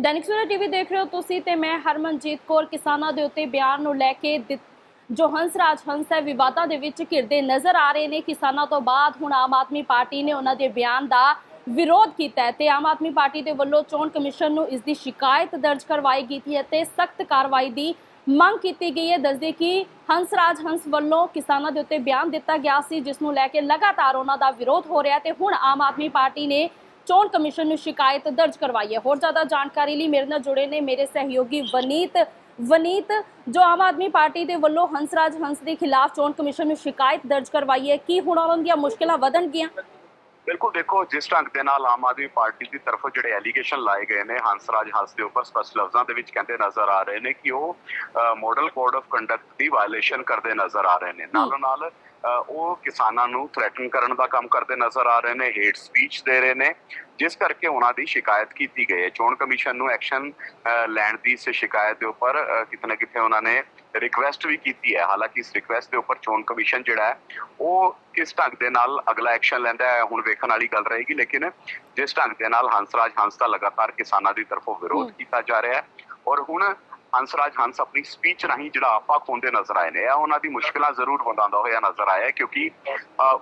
Dainik Savera TV ਦੇਖ ਰਹੇ ਹੋ ਤੁਸੀਂ ਤੇ ਮੈਂ ਹਰਮਨਜੀਤ ਕੌਰ ਕਿਸਾਨਾਂ ਦੇ ਉੱਤੇ ਬਿਆਨ ਨੂੰ ਲੈ ਕੇ ਦਿੱਤ- ਜੋ ਹੰਸਰਾਜ ਹੰਸ ਹੈ, ਵਿਵਾਦਾਂ ਦੇ ਵਿੱਚ ਘਿਰਦੇ ਨਜ਼ਰ ਆ ਰਹੇ ਨੇ। ਕਿਸਾਨਾਂ ਤੋਂ ਬਾਅਦ ਹੁਣ ਆਮ ਆਦਮੀ ਪਾਰਟੀ ਨੇ ਉਹਨਾਂ ਦੇ ਬਿਆਨ ਦਾ ਵਿਰੋਧ ਕੀਤਾ ਹੈ ਤੇ ਆਮ ਆਦਮੀ ਪਾਰਟੀ ਦੇ ਵੱਲੋਂ ਚੋਣ ਕਮਿਸ਼ਨ ਨੂੰ ਇਸ ਦੀ ਸ਼ਿਕਾਇਤ ਦਰਜ ਕਰਵਾਈ ਗਈ ਹੈ ਤੇ ਸਖਤ ਕਾਰਵਾਈ ਦੀ ਮੰਗ ਕੀਤੀ ਗਈ ਹੈ। ਦੱਸਦੇ ਕਿ ਹੰਸ ਰਾਜ ਹੰਸ ਵੱਲੋਂ ਕਿਸਾਨਾਂ ਦੇ ਉੱਤੇ ਬਿਆਨ ਦਿੱਤਾ ਗਿਆ ਸੀ, ਜਿਸ ਨੂੰ ਲੈ ਕੇ ਲਗਾਤਾਰ ਉਹਨਾਂ ਦਾ ਵਿਰੋਧ ਹੋ ਰਿਹਾ ਤੇ ਹੁਣ ਆਮ ਆਦਮੀ ਪਾਰਟੀ ਨੇ ਚੋਣ ਕਮਿਸ਼ਨ ਨੂੰ ਸ਼ਿਕਾਇਤ ਦਰਜ ਕਰਵਾਈ ਹੈ। ਹੋਰ ਜ਼ਿਆਦਾ ਜਾਣਕਾਰੀ ਲਈ ਮੇਰੇ ਨਾਲ ਜੁੜੇ ਨੇ ਮੇਰੇ ਸਹਿਯੋਗੀ ਵਨੀਤ ਵਨੀਤ ਜੋ ਆਮ ਆਦਮੀ ਪਾਰਟੀ ਦੇ ਵੱਲੋਂ ਹੰਸਰਾਜ ਹੰਸ ਦੇ ਖਿਲਾਫ ਚੋਣ ਕਮਿਸ਼ਨ ਨੂੰ ਸ਼ਿਕਾਇਤ ਦਰਜ ਕਰਵਾਈ ਹੈ। ਕੀ ਹੁਣ ਉਹਨਾਂ ਦੀਆਂ ਮੁਸ਼ਕਲਾਂ ਵਧਣਗੀਆਂ? ਬਿਲਕੁਲ ਦੇਖੋ ਜਿਸ ਢੰਗ ਦੇ ਨਾਲ ਆਮ ਆਦਮੀ ਪਾਰਟੀ ਦੀ ਤਰਫੋਂ ਜਿਹੜੇ ਐਲੀਗੇਸ਼ਨ ਲਾਏ ਗਏ ਨੇ ਹੰਸਰਾਜ ਹੰਸ ਦੇ ਉੱਪਰ ਸਪਸ਼ਟ ਲਫ਼ਜ਼ਾਂ ਦੇ ਵਿੱਚ ਕਹਿੰਦੇ ਨਜ਼ਰ ਆ ਰਹੇ ਨੇ ਕਿ ਉਹ ਮਾਡਲ ਕੋਡ ਆਫ ਕੰਡਕਟ ਦੀ ਵਾਇਲੇਸ਼ਨ ਕਰਦੇ ਨਜ਼ਰ ਆ ਰਹੇ ਨੇ। ਨਾਲੋਂ ਨਾਲ ਉਹ ਕਿਸਾਨਾਂ ਨੂੰ ਥ੍ਰੈਟਨ ਕਰਨ ਦਾ ਕੰਮ ਕਰਦੇ ਨਜ਼ਰ ਆ ਰਹੇ ਨੇ ਹੇਟ ਸਪੀਚ ਦੇ ਰਹੇ ਨੇ ਜਿਸ ਕਰਕੇ ਉਹਨਾਂ ਦੀ ਸ਼ਿਕਾਇਤ ਕੀਤੀ ਗਈ ਹੈ। ਚੋਣ ਕਮਿਸ਼ਨ ਨੂੰ ਐਕਸ਼ਨ ਲੈਣ ਦੀ ਇਸ ਸ਼ਿਕਾਇਤ ਦੇ ਉੱਪਰ ਅ, ਕਿਤੇ ਉਹਨਾਂ ਨੇ ਰਿਕੁਐਸਟ ਵੀ ਕੀਤੀ ਹੈ। ਹਾਲਾਂਕਿ ਇਸ ਰਿਕੁਐਸਟ ਦੇ ਉੱਪਰ ਚੋਣ ਕਮਿਸ਼ਨ ਜਿਹੜਾ ਹੈ ਉਹ ਕਿਸ ਢੰਗ ਦੇ ਨਾਲ ਅਗਲਾ ਐਕਸ਼ਨ ਲੈਂਦਾ ਹੈ ਹੁਣ ਵੇਖਣ ਵਾਲੀ ਗੱਲ ਰਹੇਗੀ ਲੇਕਿਨ ਜਿਸ ਢੰਗ ਦੇ ਨਾਲ ਹੰਸਰਾਜ ਹੰਸ ਦਾ ਲਗਾਤਾਰ ਕਿਸਾਨਾਂ ਦੀ ਤਰਫੋਂ ਵਿਰੋਧ। ਕੀਤਾ ਜਾ ਰਿਹਾ ਹੈ। ਔਰ ਹੁਣ ਹੰਸਰਾਜ ਹੰਸ ਆਪਣੀ ਸਪੀਚ ਰਾਹੀਂ ਜਿਹੜਾ ਆਪਾ ਖੋਂਦੇ ਨਜ਼ਰ ਆਏ ਨੇ ਉਹਨਾਂ ਦੀ ਮੁਸ਼ਕਲਾਂ ਜ਼ਰੂਰ ਵਧਾਉਂਦਾ ਹੋਇਆ ਨਜ਼ਰ ਆਇਆ ਕਿਉਂਕਿ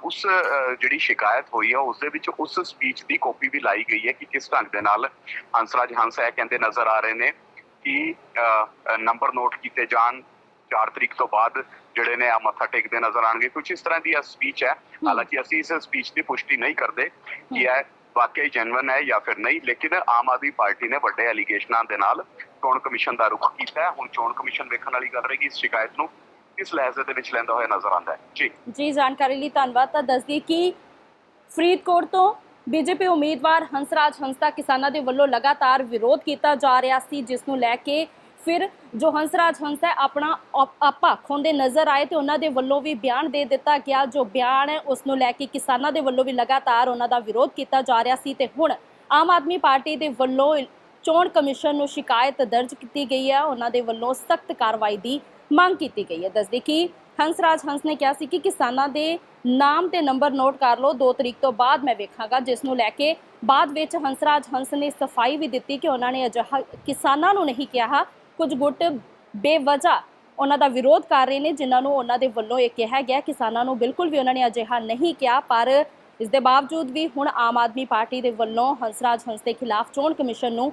ਉਸ ਜਿਹੜੀ ਸ਼ਿਕਾਇਤ ਹੋਈ ਹੈ ਉਸ ਦੇ ਵਿੱਚ ਉਸ ਸਪੀਚ ਦੀ ਕਾਪੀ ਵੀ ਲਾਈ ਗਈ ਹੈ ਕਿ ਕਿਸ ਢੰਗ ਦੇ ਨਾਲ ਹੰਸਰਾਜ ਹੰਸ ਇਹ ਕਹਿੰਦੇ ਨਜ਼ਰ ਆ ਰਹੇ ਨੇ ਕਿ ਨੰਬਰ ਨੋਟ ਕੀਤੇ ਜਾਣ 4 ਤਰੀਕ ਤੋਂ ਬਾਅਦ ਜਿਹੜੇ ਨੇ ਆ ਮੱਥਾ ਟੇਕਦੇ ਨਜ਼ਰ ਆਣਗੇ ਕੁਝ ਇਸ ਤਰ੍ਹਾਂ ਦੀ ਇਹ ਸਪੀਚ ਹੈ। ਹਾਲਾਂਕਿ ਅਸੀਂ ਇਸ ਸਪੀਚ ਦੀ ਪੁਸ਼ਟੀ ਨਹੀਂ ਕਰਦੇ ਕਿ ਇਹ ਵਾਕਈ ਜੈਨੂਇਨ ਹੈ ਜਾਂ ਫਿਰ ਨਹੀਂ ਲੇਕਿਨ ਆਮ ਆਦਮੀ ਪਾਰਟੀ ਨੇ ਵੱਡੇ ਐਲੀਗੇਸ਼ਨਾਂ ਦੇ ਨਾਲ ਚੋਣ ਕਮਿਸ਼ਨ ਦਾ ਰੁਖ ਕੀਤਾ ਹੈ। ਹੁਣ ਚੋਣ ਕਮਿਸ਼ਨ ਵੇਖਣ ਵਾਲੀ ਗੱਲ ਰਹੇਗੀ ਇਸ ਸ਼ਿਕਾਇਤ ਨੂੰ। ਕਿਸ ਲਹਿਜ਼ੇ ਦੇ ਵਿੱਚ ਲੈਂਦਾ ਹੋਇਆ ਨਜ਼ਰ ਆਉਂਦਾ ਹੈ। ਜੀ। ਜੀ, ਜਾਣਕਾਰੀ ਲਈ ਧੰਨਵਾਦ। ਤਾਂ ਦੱਸਦੀ ਕਿ ਫਰੀਦਕੋਟ ਤੋਂ ਬੀਜੇਪੀ ਉਮੀਦਵਾਰ ਹੰਸਰਾਜ ਹੰਸ ਕਿਸਾਨਾਂ ਦੇ ਵੱਲੋਂ ਲਗਾਤਾਰ ਵਿਰੋਧ ਕੀਤਾ ਜਾ ਰਿਹਾ ਸੀ, ਜਿਸ ਨੂੰ ਲੈ ਕੇ ਫਿਰ ਜੋ ਹੰਸਰਾਜ ਹੰਸ ਹੈ ਆਪਣਾ ਆਪਾ ਖੋਂਦੇ ਨਜ਼ਰ ਆਏ ਤੇ ਉਹਨਾਂ ਦੇ ਵੱਲੋਂ ਵੀ ਬਿਆਨ ਦੇ ਦਿੱਤਾ ਗਿਆ। ਜੋ ਬਿਆਨ ਹੈ, ਉਸ ਨੂੰ ਲੈ ਕੇ ਕਿਸਾਨਾਂ ਦੇ ਵੱਲੋਂ ਵੀ ਲਗਾਤਾਰ ਉਹਨਾਂ ਦਾ ਵਿਰੋਧ ਕੀਤਾ ਜਾ ਰਿਹਾ ਸੀ ਤੇ ਹੁਣ ਆਮ ਆਦਮੀ ਪਾਰਟੀ ਦੇ ਵੱਲੋਂ ਚੋਣ ਕਮਿਸ਼ਨ ਨੂੰ ਸ਼ਿਕਾਇਤ ਦਰਜ ਕੀਤੀ ਗਈ ਹੈ। ਉਹਨਾਂ ਦੇ ਵੱਲੋਂ ਸਖਤ ਕਾਰਵਾਈ ਦੀ ਮੰਗ ਕੀਤੀ ਗਈ ਹੈ। ਦੱਸਦੇ ਕਿ ਹੰਸਰਾਜ ਹੰਸ ਨੇ ਕਿਹਾ ਸੀ ਕਿ ਕਿਸਾਨਾਂ ਦੇ ਨਾਮ ਤੇ ਨੰਬਰ ਨੋਟ ਕਰ ਲਓ। 2 ਤਰੀਕ ਤੋਂ ਬਾਅਦ ਮੈਂ ਵੇਖਾਂਗਾ। ਜਿਸ ਨੂੰ ਲੈ ਕੇ ਬਾਅਦ ਵਿੱਚ ਹੰਸਰਾਜ ਹੰਸ ਨੇ ਸਫ਼ਾਈ ਵੀ ਦਿੱਤੀ ਕਿ ਉਹਨਾਂ ਨੇ ਅਜਿਹਾ ਕਿਸਾਨਾਂ ਨੂੰ ਨਹੀਂ ਕਿਹਾ। ਕੁਝ ਗੁੱਟ ਬੇਵਜ੍ਹਾ ਉਹਨਾਂ ਦਾ ਵਿਰੋਧ ਕਰ ਰਹੇ ਨੇ, ਜਿਨ੍ਹਾਂ ਨੂੰ ਉਹਨਾਂ ਦੇ ਵੱਲੋਂ ਇਹ ਕਿਹਾ ਗਿਆ। ਕਿਸਾਨਾਂ ਨੂੰ ਬਿਲਕੁਲ ਵੀ ਉਹਨਾਂ ਨੇ ਅਜਿਹਾ ਨਹੀਂ ਕਿਹਾ, ਪਰ ਇਸ ਦੇ ਬਾਵਜੂਦ ਵੀ ਹੁਣ ਆਮ ਆਦਮੀ ਪਾਰਟੀ ਦੇ ਵੱਲੋਂ ਹੰਸਰਾਜ ਹੰਸ ਦੇ ਖਿਲਾਫ ਚੋਣ ਕਮਿਸ਼ਨ ਨੂੰ